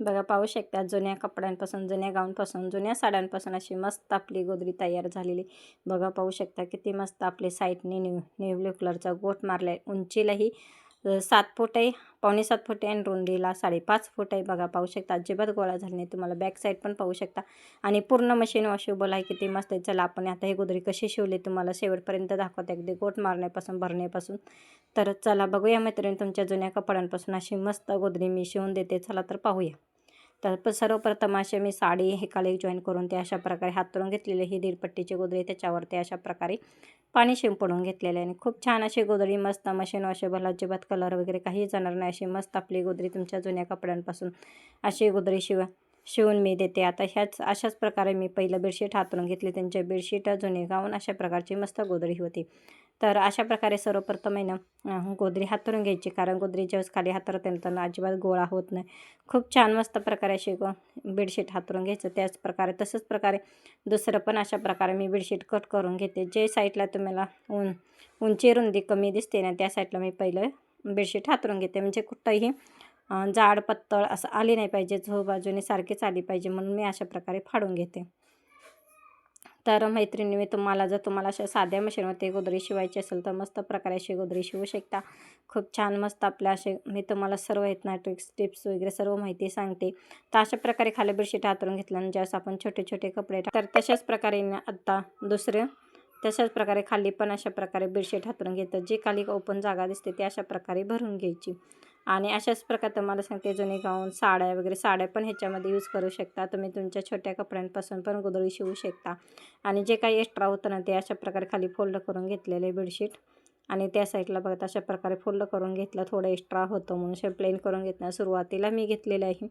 बघा पाहू शकता जुन्या कपड्यांपासून जुन्या गाऊनपासून जुन्या साड्यांपासून अशी मस्त आपली गोदरी तयार झालेली. बघा पाहू शकता किती मस्त आपले साईडने न्यू न्यू ब्ल्यू कलरचा गोट मारला आहे उंचीलाही सात फूट आहे पावणे सात फूट आहे आणि रुंदीला साडेपाच फूट आहे. बघा पाहू शकता अजिबात गोळा झाला नाही. तुम्हाला बॅक साईड पण पाहू शकता. आणि पूर्ण मशीन वॉशेबल आहे किती मस्त आहे. चला आपण आता हे गोदरी कशी शिवली तुम्हाला शेवटपर्यंत दाखवते. अगदी गोट मारण्यापासून भरण्यापासून तर चला बघूया मैत्रिणी तुमच्या जुन्या कपड्यांपासून अशी मस्त गोदरी मी शिवून देते. चला तर पाहूया. तर प सर्वप्रथम असे मी साडी हे काळी जॉईन करून ते अशा प्रकारे हातरून घेतलेले ही दीडपट्टीची गोदरी त्याच्यावरती अशा प्रकारे पाणी शिंपडून घेतलेले आणि खूप छान अशी गोदरी मस्त मशीन वॉशेबल अजिबात कलर वगैरे काही जाणार नाही. अशी मस्त आपली गोदरी तुमच्या जुन्या कपड्यांपासून अशी गोदरी शिवाय शिवून मी देते. आता ह्याच अशाच प्रकारे मी पहिलं बेडशीट हातरून घेतली. त्यांच्या बेडशीट जुने गाऊन अशा प्रकारची मस्त गोदरी होती. तर अशा प्रकारे सर्वप्रथम आहे ना गोदरी हातरून घ्यायची. कारण गोदरी ज्यावेळेस खाली हातरत त्यांना अजिबात गोळा होत नाही. खूप छान मस्त प्रकारे अशी बेडशीट हातरून घ्यायचं. त्याच प्रकारे तसंच प्रकारे दुसरं पण अशा प्रकारे मी बेडशीट कट करून घेते. जे साईडला तुम्हाला उं उंची रुंदी कमी दिसते ना त्या साईडला मी पहिलं बेडशीट हातरून घेते. म्हणजे कुठंही जाड पत्तळ असं आली नाही पाहिजे झो बाजूने सारखीच आली पाहिजे म्हणून मी अशा प्रकारे फाडून घेते. तर मैत्रिणी मी तुम्हाला जर तुम्हाला अशा साध्या मशीनवरती गोदरी शिवायची असेल तर मस्त प्रकारे अशी गोदरी शिवू शकता. खूप छान मस्त आपल्या असे मी तुम्हाला सर्व आहेत ना ट्रिक्स टिप्स वगैरे सर्व माहिती सांगते. तर अशा प्रकारे खाली बेडशीट हातरून घेतल्यानंतर ज्यावेळेस आपण छोटे छोटे कपडे तर तशाच प्रकारे आत्ता आता दुसरं तशाच प्रकारे खाली पण अशा प्रकारे बेडशीट हातरून घेतं जी खाली ओपन जागा दिसते ती अशा प्रकारे भरून घ्यायची. आणि अशाच प्रकारे तुम्हाला सांगते जुने गाऊन साड्या वगैरे साड्या पण ह्याच्यामध्ये यूज करू शकता. तुम्ही तुमच्या छोट्या कपड्यांपासून पण गोदरी शिवू शकता. आणि जे काही एक्स्ट्रा होतं ना ते अशा प्रकारे खाली फोल्ड करून घेतलेले बेडशीट आणि त्या साईडला बघत अशा प्रकारे फोल्ड करून घेतलं थोडं एक्स्ट्रा होतं म्हणून असे प्लेन करून घेतलं. सुरुवातीला मी घेतलेलं आहे.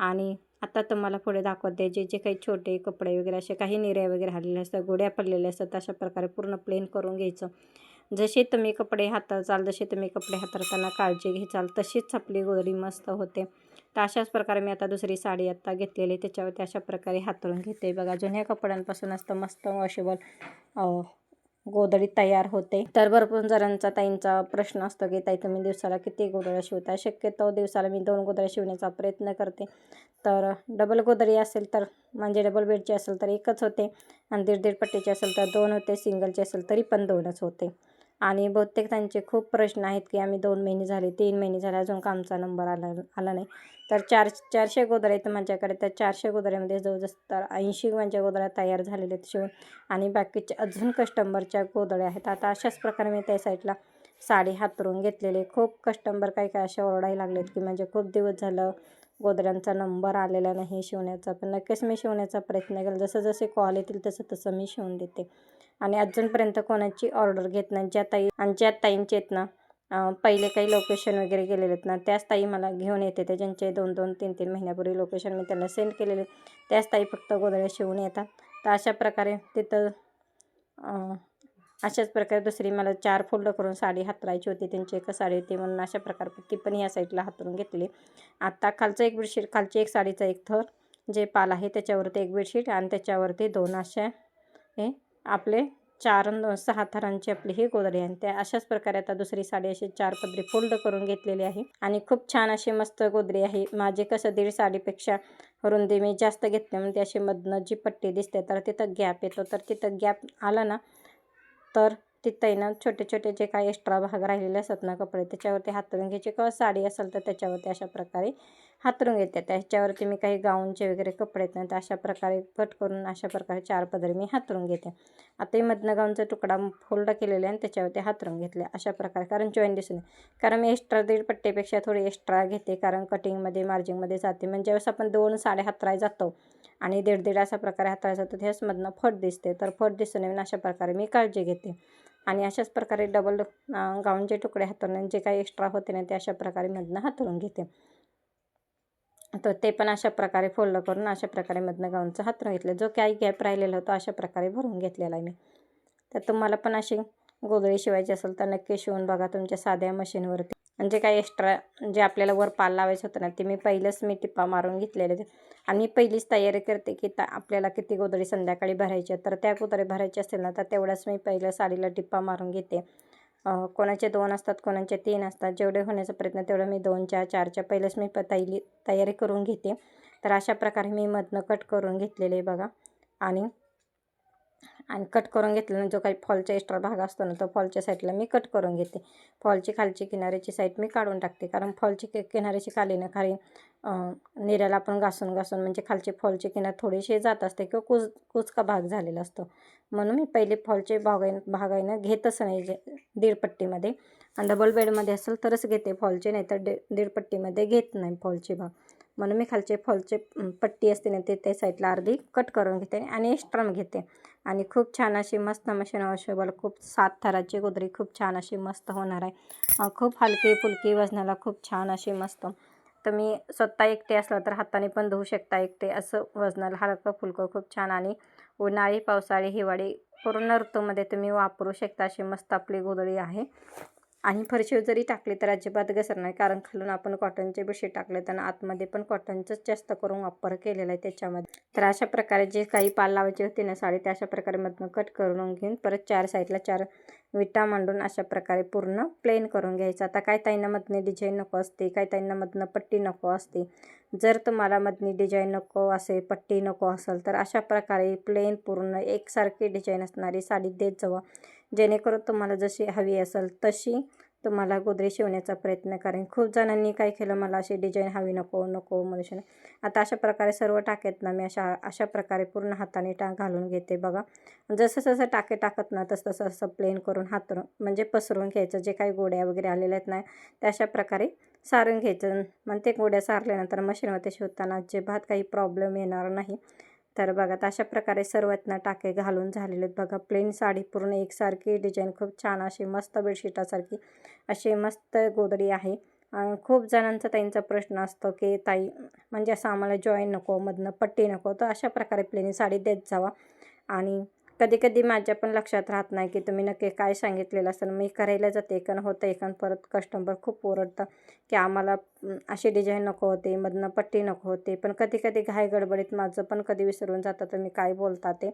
आणि आता तुम्हाला पुढे दाखवते जे जे काही छोटे कपडे वगैरे असे काही निर्या वगैरे आलेले असतात गोड्या पडलेल्या असतात अशा प्रकारे पूर्ण प्लेन करून घ्यायचं. जसे तुम्ही कपडे हाताळचाल जसे तुम्ही कपडे हाताळताना काळजी घ्याल तशीच आपली गोदडी मस्त होते. तर अशाच प्रकारे मी आता दुसरी साडी आत्ता घेतलेली त्याच्यावरती अशा प्रकारे हातरून घेते. बघा जुन्या कपड्यांपासून असतं मस्त वॉशेबल गोदडी तयार होते. तर भरपूर जणांचा ताईंचा प्रश्न असतो की ताई तुम्ही दिवसाला किती गोदड्या शिवता शक्यतो दिवसाला मी दोन गोदड्या शिवण्याचा प्रयत्न करते. तर डबल गोदडी असेल तर म्हणजे डबल बेडची असेल तर एकच होते. आणि दीड दीड पट्टीची असेल तर दोन होते. सिंगलची असेल तरी पण दोनच होते. आणि बहुतेक त्यांचे खूप प्रश्न आहेत की आम्ही दोन महिने झाले तीन महिने झाले अजून का आमचा नंबर आला आला नाही. तर चार चारशे गोदऱ्या आहेत माझ्याकडे. त्या चारशे गोदऱ्यामध्ये जवळजवळ तर ऐंशी म्हणजे गोदऱ्या तयार झालेल्या आहेत शिवून. आणि बाकीचे अजून कस्टंबरच्या गोदड्या आहेत. आता अशाच प्रकारे मी त्या साईडला साडी हातरून घेतलेले खूप कस्टंबर काही काय असे ओरडायला लागलेत की म्हणजे खूप दिवस झालं गोदऱ्यांचा नंबर आलेला नाही शिवण्याचा. पण नक्कीच मी शिवण्याचा प्रयत्न केला जसं जसे कॉल येतील तसं तसं मी शिवून देते. आणि अजूनपर्यंत कोणाची ऑर्डर घेत नाही. ज्या ताई आणि ज्या ताईंचे आहेत ना पहिले काही लोकेशन वगैरे गेलेले आहेत ना त्याच ताई मला घेऊन येते. ते ज्यांचे दोन दोन तीन तीन महिन्यापूर्वी लोकेशन मी त्यांना सेंड केलेले त्याच ताई फक्त गोदड्या शिवून येतात. तर अशा प्रकारे तिथं अशाच प्रकारे दुसरी मला चार फोल्ड करून साडी हातरायची होती. त्यांची एक साडी होती म्हणून अशा प्रकारे ती पण या साईडला हातरून घेतली. आत्ता खालचं एक बेडशीट खालची एक साडीचं एक थर जे पाल आहे त्याच्यावरती एक बेडशीट आणि त्याच्यावरती दोन अशा हे आपले चार सहा थरांची आपली ही गोदडी आहे. त्या अशाच प्रकारे आता दुसरी साडी अशी चार पदरी फोल्ड करून घेतलेली आहे. आणि खूप छान अशी मस्त गोदरी आहे. माझे कसं दीड साडीपेक्षा रुंदी मी जास्त घेतली म्हणून ती अशी मधनं जी पट्टी दिसते तर तिथं गॅप येतो. तर तिथं गॅप आला ना तर व्यवस्थित तैनात ना छोटे छोटे जे काही एक्स्ट्रा भाग राहिलेले असतात ना कपडे त्याच्यावरती हातरून किंवा साडी असेल तर त्याच्यावरती अशा प्रकारे हातरून घेते त्याच्यावरती मी काही गाऊनचे वगैरे कपडे आहेत ना तर अशा प्रकारे कट करून अशा प्रकारे चार पदरी मी हातरून घेते. आता मधनं गाऊनचा तुकडा फोल्ड केलेला आहे आणि त्याच्यावरती हातरून घेतले अशा प्रकारे कारण जॉईन दिसून कारण मी एक्स्ट्रा दीड पट्टीपेक्षा थोडी एक्स्ट्रा घेते कारण कटिंगमध्ये मार्जिंगमध्ये जाते. म्हणजे ज्यावेळेस आपण दोन साड्या हातराय जातो. आणि दीड दीड अशा प्रकारे हाताळायचा तर ह्याचमधनं फट दिसते. तर फट दिसून नये अशा प्रकारे मी काळजी घेते. आणि अशाच प्रकारे डबल गाऊनचे तुकडे हातरून जे काही एक्स्ट्रा होते ना ते अशा प्रकारे मधनं हातरून घेते. तर ते पण अशा प्रकारे फोल्ड करून अशा प्रकारे मधनं गाऊनचं हातरून घेतलं. जो काही गॅप राहिलेला होता अशा प्रकारे भरून घेतलेला आहे मी. तर तुम्हाला पण अशी गोदळी शिवायची असेल तर नक्की शिवून बघा तुमच्या साध्या मशीनवरती जे काही एक्स्ट्रा जे आपल्याला वर पाल लावायचं होतं ना ते मी पहिलंच मी टिप्पा मारून घेतलेले ते आणि मी पहिलीच तयारी करते की ता आपल्याला किती गोदडी संध्याकाळी भरायची तर त्या गोदडी भरायची असेल ना तर तेवढ्याच मी पहिलं साडीला टिप्पा मारून घेते. कोणाचे दोन असतात कोणाचे तीन असतात जेवढे होण्याचा प्रयत्न तेवढं मी दोनच्या चारच्या पहिलेच मी प तैली तयारी करून घेते. तर अशा प्रकारे मी मधनं कट करून घेतलेले बघा. आणि आणि कट करून घेतल्यानंतर जो काही फॉलचा एक्स्ट्रा भाग असतो ना तो फॉलच्या साईडला मी कट करून घेते. फॉलची खालची किनाऱ्याची साईड मी काढून टाकते. कारण फॉलची कि किनाऱ्याची कालीनं खाली अं, निऱ्याला आपण घासून घासून म्हणजे खालचे फॉलचे किनार थोडेसे जात असते किंवा कुच कुचका भाग झालेला असतो. म्हणून मी पहिले फॉलचे भागाय भागायनं घेतच नाही जे दीड पट्टीमध्ये आणि डबल बेडमध्ये असेल तरच घेते फॉलचे नाही तर दे दीड पट्टीमध्ये घेत नाही फॉलचे भाग. म्हणून मी खालचे फॉलचे पट्टी असते ना ते त्या साईडला अर्धी कट करून घेते आणि एक्स्ट्रा घेते. आणि खूप छान अशी मस्त मशीन वॉशेबल खूप सात थराची गोदरी खूप छान अशी मस्त होणार आहे. खूप हलकी फुलकी वजनाला खूप छान अशी मस्त. तर मी स्वतः एकटे असलं तर हाताने पण धुवू शकता एकटे असं वजनाला हलकं फुलकं खूप छान आणि उन्हाळी पावसाळी हिवाळी पूर्ण ऋतूमध्ये तुम्ही वापरू शकता अशी मस्त आपली गोधडी आहे. आणि फरशीवर जरी टाकली तर अजिबात घसर नाही कारण खालून आपण कॉटनचे बेडशीट टाकले तर आतमध्ये पण कॉटनचंच जास्त करून वापर केलेला आहे त्याच्यामध्ये. तर अशा प्रकारे जे काही पाल लावायची होती ना साडी ते अशा प्रकारे मधनं कट करून घेऊन परत चार साईडला चार विटा मांडून अशा प्रकारे पूर्ण प्लेन करून घ्यायचं. आता काय ताईंना मधने डिझाईन नको असते काय ताईंना मधनं पट्टी नको असते. जर तुम्हाला मधनी डिझाईन नको असेल पट्टी नको असेल तर अशा प्रकारे प्लेन पूर्ण एकसारखी डिझाईन असणारी साडी देत जावा. जेणेकरून तुम्हाला जशी हवी असेल तशी तुम्हाला गोदरेज शिवण्याचा प्रयत्न करेन. खूप जणांनी काय केलं मला अशी डिझाईन हवी नको नको मनुष्य आता अशा प्रकारे सर्व टाकेत ना मी अशा अशा प्रकारे पूर्ण हाताने टा घालून घेते बघा. जसं जसं टाके टाकत ना तसं तसं असं प्लेन करून हातरून म्हणजे पसरून घ्यायचं. जे काही गोड्या वगैरे आलेल्या आहेत ना त्या अशा प्रकारे सारून घ्यायचं. मग ते गोड्या सारल्यानंतर मशीनमध्ये शिवताना अजिबात काही प्रॉब्लेम येणार नाही. तर बघा तर अशा प्रकारे सर्वातना टाके घालून झालेले आहेत बघा. प्लेन साडी पूर्ण एकसारखी डिझाईन खूप छान अशी मस्त बेडशीटासारखी अशी मस्त गोदडी आहे. खूप जणांचा त्यांचा प्रश्न असतो की ताई म्हणजे असं आम्हाला जॉईन नको मधनं पट्टी नको. तर अशा प्रकारे प्लेन साडी देत जावा. आणि कधी कधी माझ्या पण लक्षात राहत नाही की तुम्ही नक्की काय सांगितलेलं असेल. मी करायला जाते एकन होतं एकन परत कस्टमर खूप ओरडतं की आम्हाला अशी डिझाईन नको होते मधनं पट्टी नको होते. पण कधी कधी घाई गडबडीत माझं पण कधी विसरून जातं तर मी काय बोलता ते.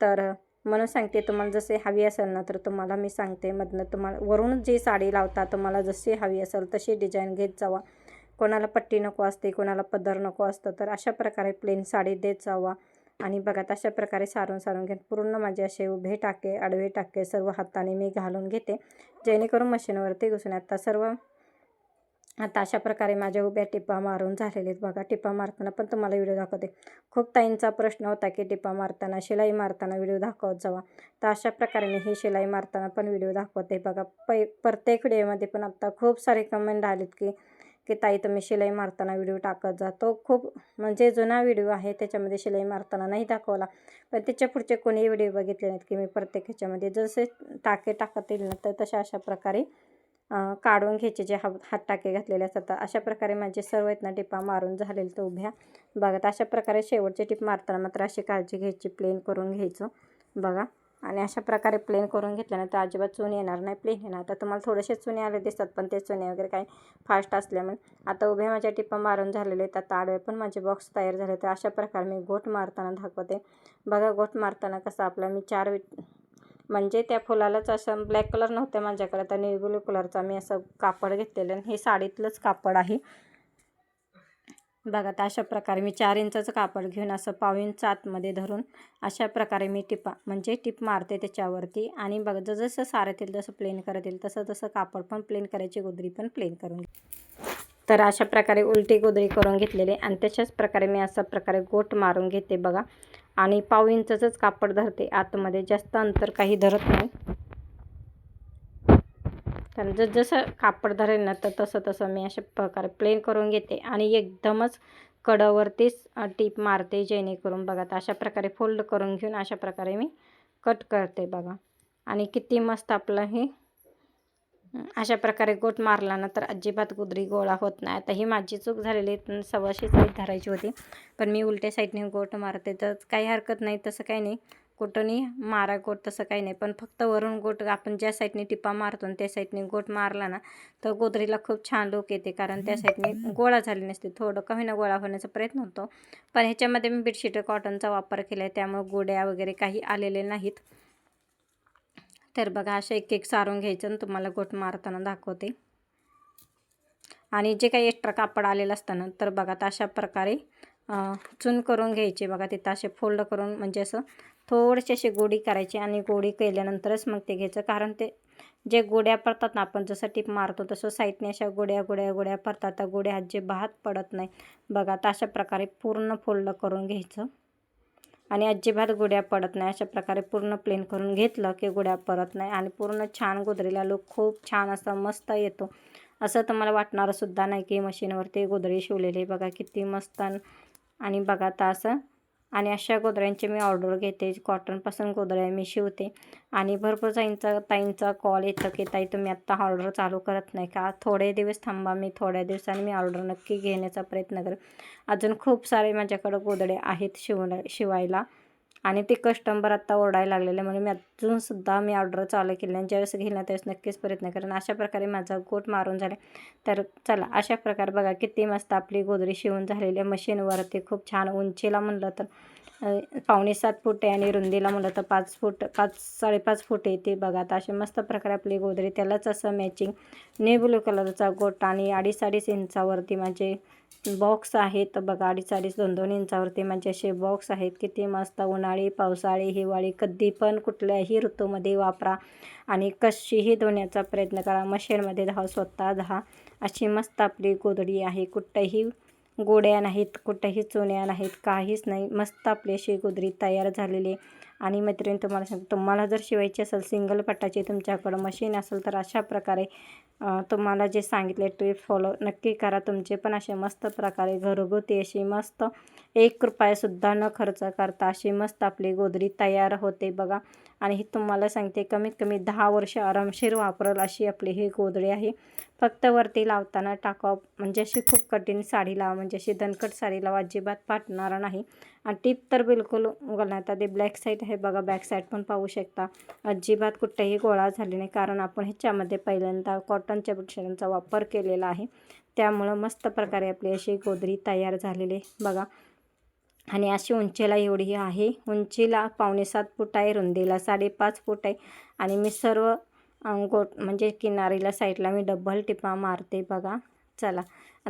तर म्हणून सांगते तुम्हाला जसे हवी असेल ना तर तुम्हाला मी सांगते मधनं तुम्हाला वरून जी साडी लावता तुम्हाला जशी हवी असेल तशी डिझाईन घेत जावा. कोणाला पट्टी नको असते कोणाला पदर नको असतं तर अशा प्रकारे प्लेन साडी देत जावा. आणि बघा तशा प्रकारे सारून सारून घेत पूर्ण माझे असे उभे टाके आडवे टाके सर्व हाताने मी घालून घेते. जेणेकरून मशीनवरती घुसून आता सर्व आता अशा प्रकारे माझ्या उभ्या टिपा मारून झालेले आहेत बघा. टिपा मारताना पण तुम्हाला व्हिडिओ दाखवते. खूप ताईंचा प्रश्न होता की टिपा मारताना शिलाई मारताना व्हिडिओ दाखवत जावा. तर अशा प्रकारे मी ही शिलाई मारताना पण व्हिडिओ दाखवते बघा. पै प्रत्येक व्हिडिओमध्ये पण आत्ता खूप सारे कमेंट आलेत की की ताई तुम्ही शिलाई मारताना व्हिडिओ टाकत जा. तो खूप म्हणजे जुना व्हिडिओ आहे त्याच्यामध्ये शिलाई मारताना नाही दाखवला. पण त्याच्या पुढचे कोणीही व्हिडिओ बघितले नाहीत की मी प्रत्येक ह्याच्यामध्ये जसे टाके टाकत येईल ना तर तशा अशा प्रकारे काढून घ्यायचे जे हा हात टाके घातलेले असतात. अशा प्रकारे माझे सर्व इथनं टिपा मारून झालेले तर उभ्या बघा. तर अशा प्रकारे शेवटचे टिप मारताना मात्र अशी काळजी घ्यायची प्लेन करून घ्यायचं. बघा. आणि अशा प्रकारे प्लेन करून घेतल्यानंतर अजिबात चून येणार नाही. प्लेन येणार तर तुम्हाला थोडेसे चुने आले दिसतात पण ते चुने वगैरे काही फास्ट असल्यामुळे. आता उभ्या माझ्या टिप्पा मारून झालेले आहेत आता आडवे पण माझे बॉक्स तयार झाले तर अशा प्रकारे मी गोठ मारताना दाखवते. बघा गोठ मारताना कसं आपला मी चार म्हणजे त्या फुलालाच असं ब्लॅक कलर नव्हते माझ्याकडे तर नेव्ही ब्लू कलरचा मी असं कापड घेतलेलं आणि हे साडीतलंच कापड आहे. बघा तर अशा प्रकारे मी चार इंचाचं कापड घेऊन असं पाव इंच आतमध्ये धरून अशा प्रकारे मी टिपा म्हणजे टिप मारते त्याच्यावरती. आणि बघा जसं सारं येईल तसं प्लेन करत येईल. तसं तसं कापड पण प्लेन करायची गोदरी पण प्लेन करून घे. तर अशा प्रकारे उलटी गोदरी करून घेतलेली आणि तशाच प्रकारे मी अशा प्रकारे गोट मारून घेते बघा. आणि पाव इंचचंच कापड धरते. आतमध्ये जास्त अंतर काही धरत नाही. तर जस जसं कापड धरेल ना तर तसं तसं मी अशा प्रकारे प्लेन करून घेते आणि एकदमच कडावरतीच टीप मारते जेणेकरून बघा अशा प्रकारे फोल्ड करून घेऊन अशा प्रकारे मी कट करते बघा. आणि किती मस्त आपलं हे अशा प्रकारे गोट मारला ना तर अजिबात गुदरी गोळा होत नाही. आता ही माझी चूक झालेली आहे सव्वाशे साईड धरायची होती. पण मी उलट्या साईडने गोट मारते तर काही हरकत नाही तसं काही नाही. कुठंनी मारा गोट तसं काही नाही. पण फक्त वरून गोट आपण ज्या साईडने टिपा मारतो त्या साईडने गोट मारला ना तर गोदरीला खूप छान लूक येते. कारण त्या साईडने गोळा झाली नसते. थोडं कमी ना गोळा होण्याचा प्रयत्न होतो. पण ह्याच्यामध्ये मी बेडशीट कॉटनचा वापर केला आहे त्यामुळे गोड्या वगैरे काही आलेले नाहीत. तर बघा असं एक एक सारून घ्यायचं आणि तुम्हाला गोट मारताना दाखवते. आणि जे काही एक्स्ट्रा कापड आलेलं असतं ना तर बघा अशा प्रकारे चून करून घ्यायचे. बघा तिथं असे फोल्ड करून म्हणजे असं थोडेसे असे गोडी करायची आणि गोडी केल्यानंतरच मग ते घ्यायचं. कारण ते जे गोड्या पडतात ना आपण जसं टीप मारतो तसं साईडने अशा गोड्या गोड्या गोड्या पडतात. त्या गोड्या अजिबात पडत नाही बघा तर अशा प्रकारे पूर्ण फोल्ड करून घ्यायचं. आणि अजिबात गोड्या पडत नाही. अशा प्रकारे पूर्ण प्लेन करून घेतलं की गोड्या पडत नाही. आणि पूर्ण छान गोदरीला लोक खूप छान असा मस्त येतो. असं तुम्हाला वाटणारंसुद्धा नाही की मशीनवरती गोदरी शिवलेली आहे. बघा किती मस्त. आणि बघा आता असं आणि अशा गोदऱ्यांची मी ऑर्डर घेते. कॉटनपासून गोदऱ्या मी शिवते. आणि भरपूर जाईंचा ताईंचा कॉल येतं की ताई तुम्ही आत्ता ऑर्डर चालू करत नाही का? थोडे दिवस थांबा मी थोड्या दिवसांनी मी ऑर्डर नक्की घेण्याचा प्रयत्न करेन. अजून खूप सारे माझ्याकडं गोदडे आहेत शिवण शिवायला. आणि ते कस्टमर आत्ता ओरडायला लागलेले म्हणून मी अजूनसुद्धा मी ऑर्डर चालू केली आणि ज्यावेळेस घेईल ना त्यावेळेस नक्कीच प्रयत्न करेन. अशा प्रकारे माझा गोट मारून झाले. तर चला अशा प्रकारे बघा किती मस्त आपली गोदरी शिवून झालेली आहे. मशीनवरती खूप छान उंचीला म्हणलं तर. पावणे सात फूट आहे आणि रुंदीला म्हणलं तर पाच फूट पाच साडेपाच फूट येते बघा. आता असे मस्त प्रकारे आपली गोदरी त्यालाच असं मॅचिंग ने ब्लू कलरचा गोटा आणि अडीच अडीच इंचावरती माझे बॉक्स आहेत. बघा अडीच अडीच दोन दोन इंचावरती माझे असे बॉक्स आहेत. किती मस्त उन्हाळी पावसाळी हिवाळी कधी पण कुठल्याही ऋतूमध्ये वापरा आणि कशीही धुण्याचा प्रयत्न करा. मशीनमध्ये धाव स्वतः दहा अशी मस्त आपली गोदडी आहे. कुठंही गोड्या नाहीत कुठंही चुन्या नाहीत काहीच नाही. मस्त आपली अशी गोदरी तयार झालेली आहे. आणि मैत्रिणी तुम्हाला सांगतो तुम्हाला जर शिवायची असेल सिंगल पट्टाची तुमच्याकडं मशीन असेल तर अशा प्रकारे तुम्हाला जे सांगितले ट्रीप फॉलो नक्की करा. तुमचे पण असे मस्त प्रकारे घरगुती अशी मस्त एक रुपयासुद्धा न खर्च करता अशी मस्त आपली गोदरी तयार होते बघा. आणि ही तुम्हाला सांगते कमीत कमी दहा वर्ष आरामशीर वापरल अशी आपली ही गोदडी आहे. फक्त वरती लावताना टाकाव म्हणजे अशी खूप कठीण साडी लावा म्हणजे अशी दणकट साडी लावा अजिबात फाटणार नाही. आणि टीप तर बिलकुल घालण्यात ते ब्लॅक साईड आहे बघा बॅक साईड पण पाहू शकता. अजिबात कुठेही गोळा झाली नाही कारण आपण ह्याच्यामध्ये पहिल्यांदा कॉटनच्या बेडशिटांचा वापर केलेला आहे. त्यामुळं मस्त प्रकारे आपली अशी गोदरी तयार झालेली आहे. बघा आणि अशी उंचीला एवढी आहे. उंचीला पावणे सात फूट आहे रुंदीला साडेपाच फूट आहे. आणि मी सर्व गोट म्हणजे किनारीला साईडला मी डबल टिपा मारते बघा. चला.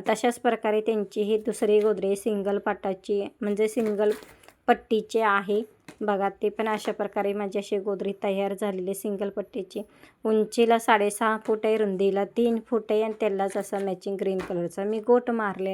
तशाच प्रकारे त्यांची ही दुसरी गोदरे सिंगल पाटाची म्हणजे सिंगल पट्टीचे आहे. बघा ते पण अशा प्रकारे माझी अशी गोदरी तयार झालेली सिंगल पट्टीची. उंचीला साडेसहा फूट आहे रुंदीला तीन फूट आहे आणि त्यालाच असं मॅचिंग ग्रीन कलरचा मी गोट मारलेला